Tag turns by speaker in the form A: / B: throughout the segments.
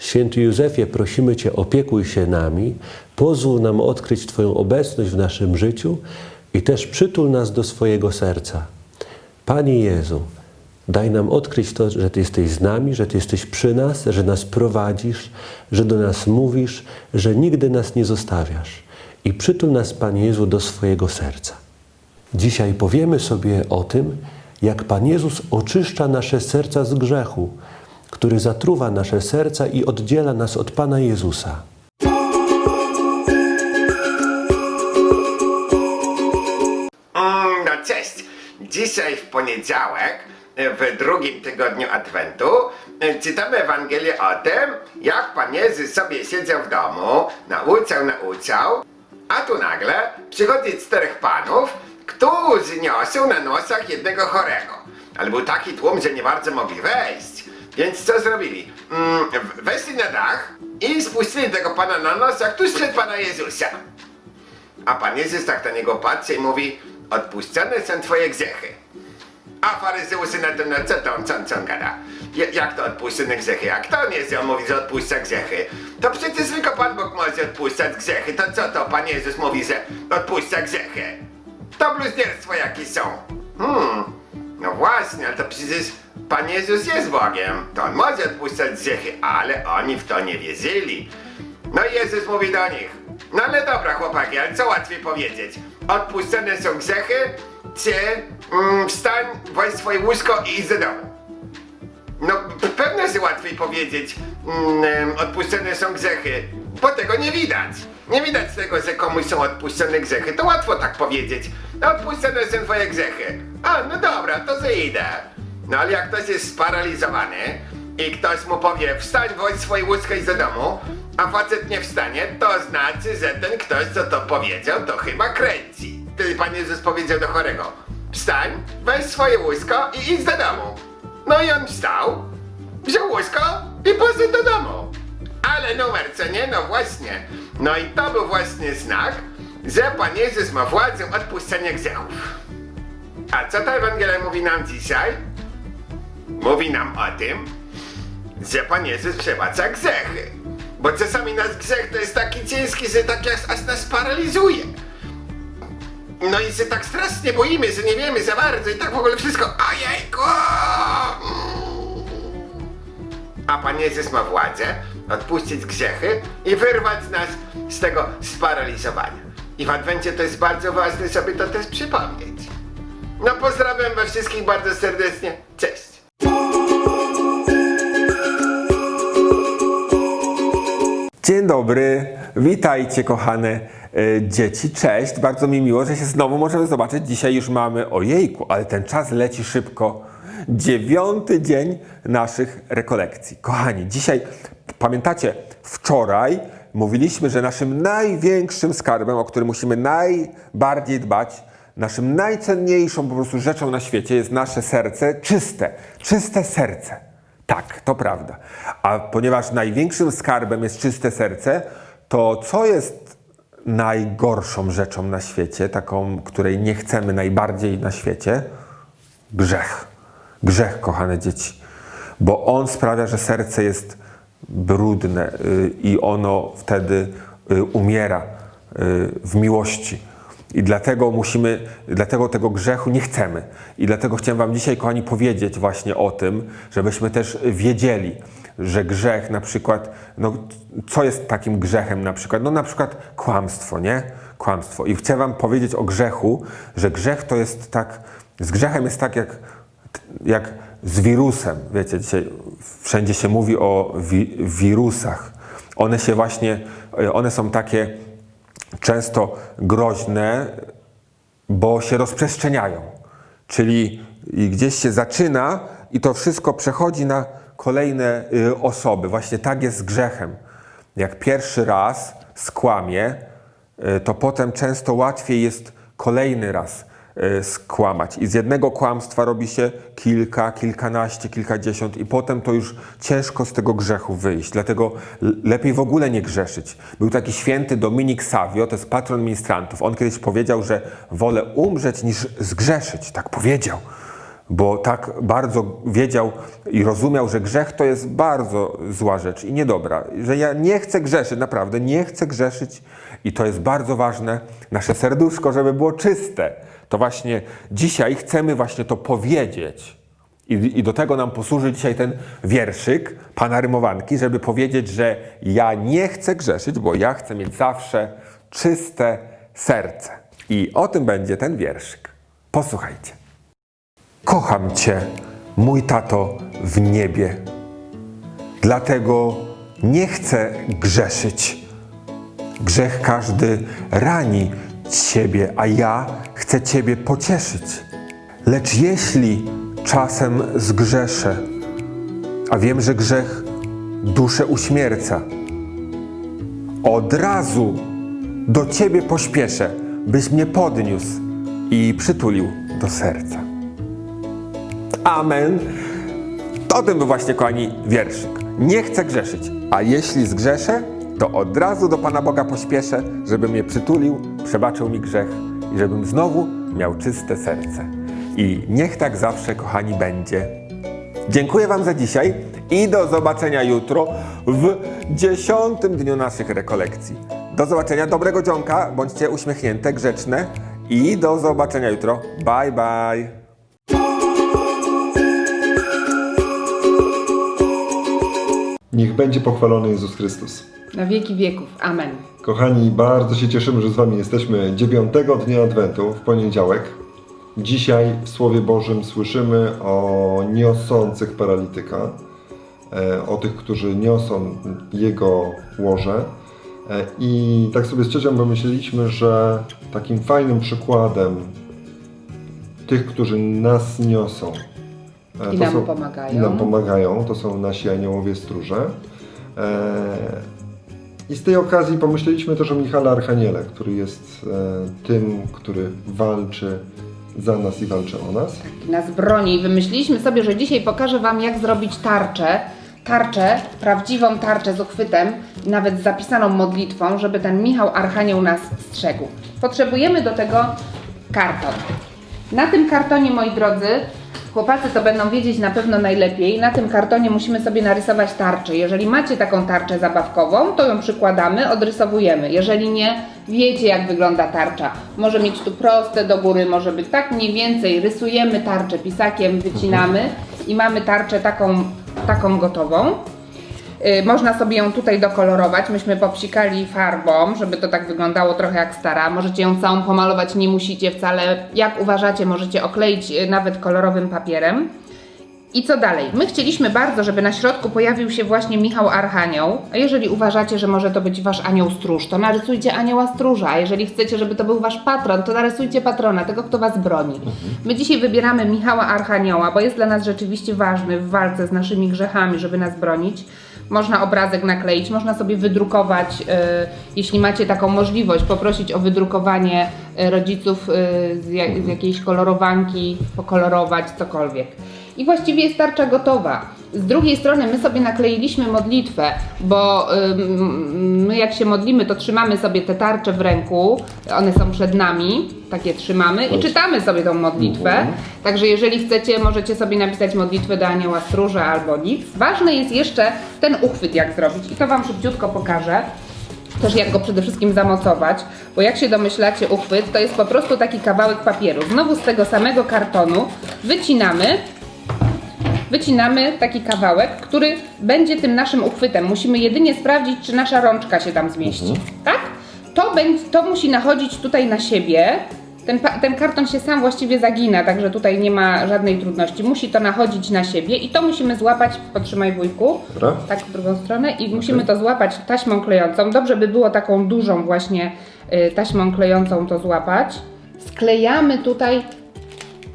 A: Święty Józefie, prosimy Cię, opiekuj się nami, pozwól nam odkryć Twoją obecność w naszym życiu i też przytul nas do swojego serca. Panie Jezu, daj nam odkryć to, że Ty jesteś z nami, że Ty jesteś przy nas, że nas prowadzisz, że do nas mówisz, że nigdy nas nie zostawiasz. I przytul nas, Panie Jezu, do swojego serca. Dzisiaj powiemy sobie o tym, jak Pan Jezus oczyszcza nasze serca z grzechu, który zatruwa nasze serca i oddziela nas od Pana Jezusa.
B: Mm, no cześć. Dzisiaj w poniedziałek, w drugim tygodniu Adwentu, czytamy Ewangelię o tym, jak Pan Jezus sobie siedział w domu, nauczał, nauczał, a tu nagle przychodzi czterech panów, którzy niosą na nosach jednego chorego. Ale był taki tłum, że nie bardzo mogli wejść. Więc co zrobili? Mm, weszli na dach i spuścili tego pana na nosach tuż przed Pana Jezusa. A Pan Jezus tak na niego patrzy i mówi, odpuszczone są twoje grzechy. A faryzeusy na tym, no co to on, co, on- co on gada? Ja- Jak to odpuszczone grzechy? A kto nie wie, on mówi, że odpuszcza grzechy? To przecież tylko Pan Bóg może odpuszczać grzechy. To co to Pan Jezus mówi, że odpuszcza grzechy? To bluźnierstwo jakieś są. Hmm, no właśnie, ale to przecież Pan Jezus jest Bogiem. To On może odpuszczać grzechy, ale oni w to nie wierzyli. No i Jezus mówi do nich, no ale dobra chłopaki, ale co łatwiej powiedzieć? Odpuszczone są grzechy, czy mm, wstań, weź swoje łóżko i idź do domu? No pewnie, że łatwiej powiedzieć, mm, odpuszczone są grzechy, bo tego nie widać. Nie widać tego, że komuś są odpuszczone grzechy, to łatwo tak powiedzieć. No odpuszczone są twoje grzechy. A, no dobra, to zejdę. No ale jak ktoś jest sparaliżowany i ktoś mu powie, wstań, weź swoje łóżko i do domu, a facet nie wstanie, to znaczy, że ten ktoś, co to powiedział, to chyba kręci. Wtedy Pan Jezus powiedział do chorego, wstań, weź swoje łóżko i idź do domu. No i on wstał, wziął łóżko i poszedł do domu. Ale numer, co nie? No właśnie. No i to był właśnie znak, że Pan Jezus ma władzę odpuszczenia grzechów. A co ta Ewangelia mówi nam dzisiaj? Mówi nam o tym, że Pan Jezus przebacza grzechy. Bo czasami nasz grzech to jest taki ciężki, że tak aż, nas paraliżuje. No i się tak strasznie boimy, że nie wiemy za bardzo i tak w ogóle wszystko. Ojejku! A Pan Jezus ma władzę odpuścić grzechy i wyrwać nas z tego sparaliżowania. I w Adwencie to jest bardzo ważne, żeby to też przypomnieć. No pozdrawiam was wszystkich bardzo serdecznie. Cześć!
C: Dzień dobry, witajcie kochane e, dzieci, cześć, bardzo mi miło, że się znowu możemy zobaczyć. Dzisiaj już mamy, ojejku, ale ten czas leci szybko. Dziewiąty dzień naszych rekolekcji. Kochani, dzisiaj, pamiętacie, wczoraj mówiliśmy, że naszym największym skarbem, o który musimy najbardziej dbać, naszym najcenniejszą po prostu rzeczą na świecie jest nasze serce czyste, czyste serce. Tak, to prawda. A ponieważ największym skarbem jest czyste serce, to co jest najgorszą rzeczą na świecie, taką, której nie chcemy najbardziej na świecie? Grzech. Grzech, kochane dzieci. Bo on sprawia, że serce jest brudne y, i ono wtedy y, umiera y, w miłości. I dlatego musimy, dlatego tego grzechu nie chcemy. I dlatego chciałem Wam dzisiaj, kochani, powiedzieć właśnie o tym, żebyśmy też wiedzieli, że grzech na przykład, no co jest takim grzechem na przykład? No na przykład kłamstwo, nie? Kłamstwo. I chcę Wam powiedzieć o grzechu, że grzech to jest tak, z grzechem jest tak jak, jak z wirusem. Wiecie, dzisiaj wszędzie się mówi o wi wirusach. One się właśnie, one są takie często groźne, bo się rozprzestrzeniają. Czyli gdzieś się zaczyna i to wszystko przechodzi na kolejne y, osoby. Właśnie tak jest z grzechem. jak pierwszy raz skłamie, y, to potem często łatwiej jest kolejny raz skłamać. I z jednego kłamstwa robi się kilka, kilkanaście, kilkadziesiąt, i potem to już ciężko z tego grzechu wyjść. Dlatego lepiej w ogóle nie grzeszyć. Był taki święty Dominik Savio, to jest patron ministrantów. On kiedyś powiedział, że wolę umrzeć niż zgrzeszyć. Tak powiedział bo tak bardzo wiedział i rozumiał, że grzech to jest bardzo zła rzecz i niedobra. Że ja nie chcę grzeszyć, naprawdę nie chcę grzeszyć i to jest bardzo ważne, nasze serduszko, żeby było czyste. To właśnie dzisiaj chcemy właśnie to powiedzieć. I, I do tego nam posłuży dzisiaj ten wierszyk Pana Rymowanki, żeby powiedzieć, że ja nie chcę grzeszyć, bo ja chcę mieć zawsze czyste serce. I o tym będzie ten wierszyk. Posłuchajcie. Kocham Cię, mój tato w niebie. Dlatego nie chcę grzeszyć. Grzech każdy rani Ciebie, a ja chcę Ciebie pocieszyć. Lecz jeśli czasem zgrzeszę, a wiem, że grzech duszę uśmierca, od razu do Ciebie pośpieszę, byś mnie podniósł i przytulił do serca. Amen. To tym był właśnie, kochani, wierszyk. Nie chcę grzeszyć, a jeśli zgrzeszę, to od razu do Pana Boga pośpieszę, żeby mnie przytulił, przebaczył mi grzech i żebym znowu miał czyste serce. I niech tak zawsze, kochani, będzie. Dziękuję Wam za dzisiaj i do zobaczenia jutro w dziesiątym dniu naszych rekolekcji. Do zobaczenia, dobrego dzionka, bądźcie uśmiechnięte, grzeczne i do zobaczenia jutro. Bye, bye.
D: Niech będzie pochwalony Jezus Chrystus.
E: Na wieki wieków. Amen.
D: Kochani, bardzo się cieszymy, że z Wami jesteśmy dziewiątego dnia Adwentu, w poniedziałek. Dzisiaj w Słowie Bożym słyszymy o niosących paralityka, e, o tych, którzy niosą Jego łoże. E, I tak sobie z ciocią pomyśleliśmy, że takim fajnym przykładem tych, którzy nas niosą
E: I
D: to
E: nam pomagają.
D: I nam pomagają, to są nasi aniołowie stróże. E, I z tej okazji pomyśleliśmy też o Michale Archaniele, który jest e, tym, który walczy za nas i walczy o nas.
E: I nas broni. I Wymyśliliśmy sobie, że dzisiaj pokażę Wam, jak zrobić tarczę. Tarczę, prawdziwą tarczę z uchwytem, nawet z zapisaną modlitwą, żeby ten Michał Archanioł nas strzegł. Potrzebujemy do tego karton. Na tym kartonie, moi drodzy, chłopacy to będą wiedzieć na pewno najlepiej, na tym kartonie musimy sobie narysować tarczę. Jeżeli macie taką tarczę zabawkową, to ją przykładamy, odrysowujemy. Jeżeli nie, wiecie jak wygląda tarcza. Może mieć tu proste do góry, może być tak mniej więcej. Rysujemy tarczę pisakiem, wycinamy i mamy tarczę taką, taką gotową. Y, Można sobie ją tutaj dokolorować. Myśmy popsikali farbą, żeby to tak wyglądało trochę jak stara. Możecie ją całą pomalować, nie musicie wcale. Jak uważacie, możecie okleić y, nawet kolorowym papierem. I co dalej? My chcieliśmy bardzo, żeby na środku pojawił się właśnie Michał Archanioł. A jeżeli uważacie, że może to być wasz anioł stróż, to narysujcie anioła stróża. A jeżeli chcecie, żeby to był wasz patron, to narysujcie patrona, tego, kto was broni. My dzisiaj wybieramy Michała Archanioła, bo jest dla nas rzeczywiście ważny w walce z naszymi grzechami, żeby nas bronić. Można obrazek nakleić, można sobie wydrukować, e, jeśli macie taką możliwość, poprosić o wydrukowanie e, rodziców jak, z jakiejś kolorowanki, pokolorować, cokolwiek. I właściwie jest tarcza gotowa. Z drugiej strony my sobie nakleiliśmy modlitwę, bo ym, my jak się modlimy, to trzymamy sobie te tarcze w ręku, one są przed nami, takie trzymamy i czytamy sobie tą modlitwę. Także jeżeli chcecie, możecie sobie napisać modlitwę do anioła stróża albo nic. Ważny jest jeszcze ten uchwyt jak zrobić i to Wam szybciutko pokażę też jak go przede wszystkim zamocować, bo jak się domyślacie uchwyt, to jest po prostu taki kawałek papieru. Znowu z tego samego kartonu wycinamy wycinamy taki kawałek, który będzie tym naszym uchwytem. Musimy jedynie sprawdzić, czy nasza rączka się tam zmieści. Tak? To, będzie, to musi nachodzić tutaj na siebie. Ten, ten karton się sam właściwie zagina, także tutaj nie ma żadnej trudności. Musi to nachodzić na siebie i to musimy złapać, potrzymaj wujku,
D: Dobra.
E: tak w drugą stronę i musimy to złapać taśmą klejącą. Dobrze by było taką dużą właśnie y, taśmą klejącą to złapać. Sklejamy tutaj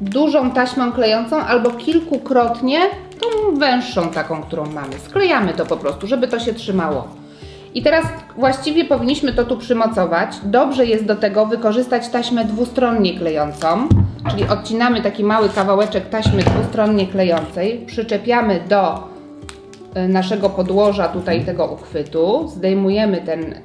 E: dużą taśmą klejącą albo kilkukrotnie tą węższą taką, którą mamy. Sklejamy to po prostu, żeby to się trzymało. I teraz właściwie powinniśmy to tu przymocować. Dobrze jest do tego wykorzystać taśmę dwustronnie klejącą, czyli odcinamy taki mały kawałeczek taśmy dwustronnie klejącej, przyczepiamy do y, naszego podłoża tutaj tego uchwytu, zdejmujemy ten y,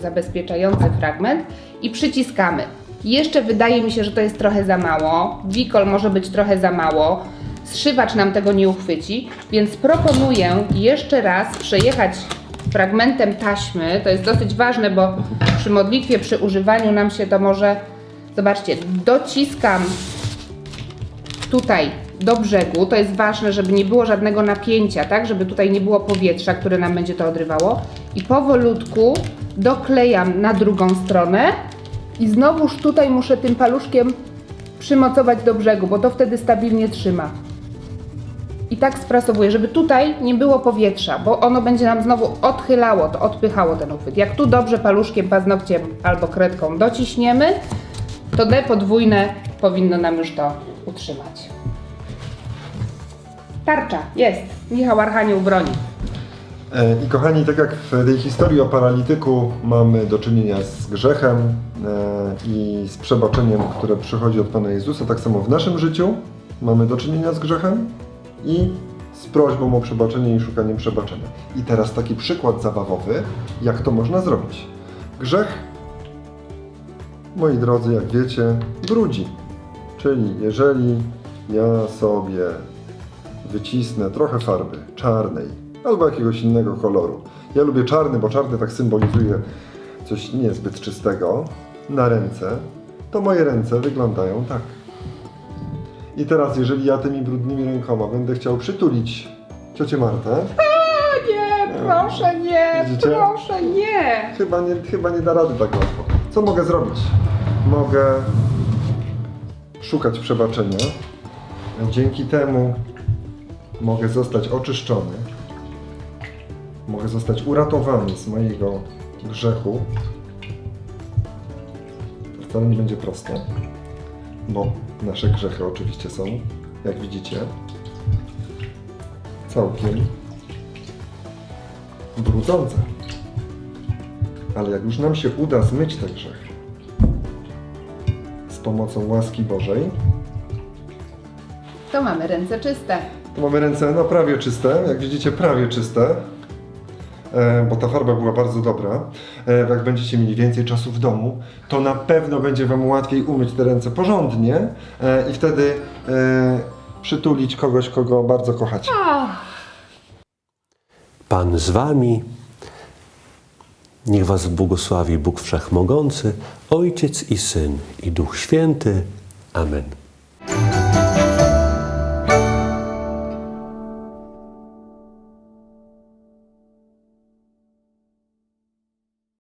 E: zabezpieczający fragment i przyciskamy. Jeszcze wydaje mi się, że to jest trochę za mało. Wikol może być trochę za mało. Zszywacz nam tego nie uchwyci, więc proponuję jeszcze raz przejechać fragmentem taśmy. To jest dosyć ważne, bo przy modlitwie, przy używaniu nam się to może. Zobaczcie, dociskam tutaj do brzegu. To jest ważne, żeby nie było żadnego napięcia, tak? Żeby tutaj nie było powietrza, które nam będzie to odrywało. I powolutku doklejam na drugą stronę i znowuż tutaj muszę tym paluszkiem przymocować do brzegu, bo to wtedy stabilnie trzyma. I tak sprasowuję, żeby tutaj nie było powietrza, bo ono będzie nam znowu odchylało, to odpychało ten uchwyt. Jak tu dobrze paluszkiem, paznokciem albo kredką dociśniemy, to D podwójne powinno nam już to utrzymać. Tarcza, jest. Michał Archanioł broni.
D: E, I kochani, tak jak w tej historii o paralityku mamy do czynienia z grzechem e, i z przebaczeniem, które przychodzi od Pana Jezusa, tak samo w naszym życiu mamy do czynienia z grzechem i z prośbą o przebaczenie i szukaniem przebaczenia. I teraz taki przykład zabawowy, jak to można zrobić. Grzech, moi drodzy, jak wiecie, brudzi. Czyli jeżeli ja sobie wycisnę trochę farby czarnej albo jakiegoś innego koloru. Ja lubię czarny, bo czarny tak symbolizuje coś niezbyt czystego na ręce, to moje ręce wyglądają tak. I teraz, jeżeli ja tymi brudnymi rękoma będę chciał przytulić ciocię Martę,
E: O nie, proszę nie,
D: Widzicie?
E: proszę nie.
D: chyba nie, chyba nie da rady tak łatwo. Co mogę zrobić? Mogę szukać przebaczenia. Dzięki temu mogę zostać oczyszczony. Mogę zostać uratowany z mojego grzechu. To wcale nie będzie proste, bo nasze grzechy oczywiście są, jak widzicie, całkiem brudzące. Ale jak już nam się uda zmyć ten grzech z pomocą łaski Bożej,
E: To mamy ręce czyste.
D: to mamy ręce no prawie czyste, jak widzicie prawie czyste, bo ta farba była bardzo dobra. E, jak będziecie mieli więcej czasu w domu, to na pewno będzie Wam łatwiej umyć te ręce porządnie e, i wtedy e, przytulić kogoś, kogo bardzo kochacie.
A: Pan z wami. Niech was błogosławi Bóg Wszechmogący, Ojciec i Syn i Duch Święty. Amen.